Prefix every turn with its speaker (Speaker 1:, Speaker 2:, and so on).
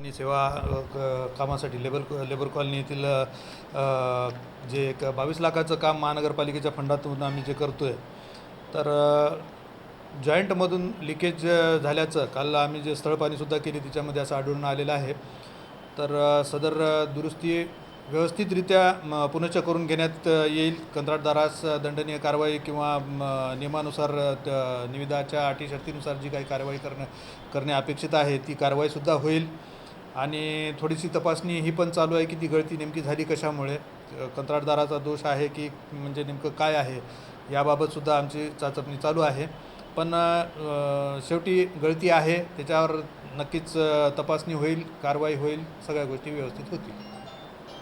Speaker 1: आणि सेवा क- कामासाठी लेबर लेबर कॉलनी येथील जे एक बावीस लाखाचं काम महानगरपालिकेच्या फंडातून आम्ही जे करतो आहे तर जॉईंटमधून लिकेज झाल्याचं काल आम्ही जे स्थळपाणीसुद्धा केली त्याच्यामध्ये असं आढळून आलेलं आहे. तर सदर दुरुस्ती व्यवस्थितरित्या म, पुनश्च करून घेण्यात येईल. कंत्राटदारास दंडनीय कारवाई किंवा नियमानुसार निविदाच्या अटी शर्तीनुसार जी काही कारवाई करणे करणे अपेक्षित आहे ती कारवाईसुद्धा होईल. आणि थोडीशी तपासणी ही पण चालू आहे की ती गळती नेमकी झाली कशामुळे. कंत्राटदाराचा दोष आहे की म्हणजे नेमकं काय आहे याबाबतसुद्धा आमची चाचपणी चालू आहे. पण शेवटी गळती आहे त्याच्यावर नक्कीच तपासणी होईल कारवाई होईल सगळ्या गोष्टी व्यवस्थित होतील.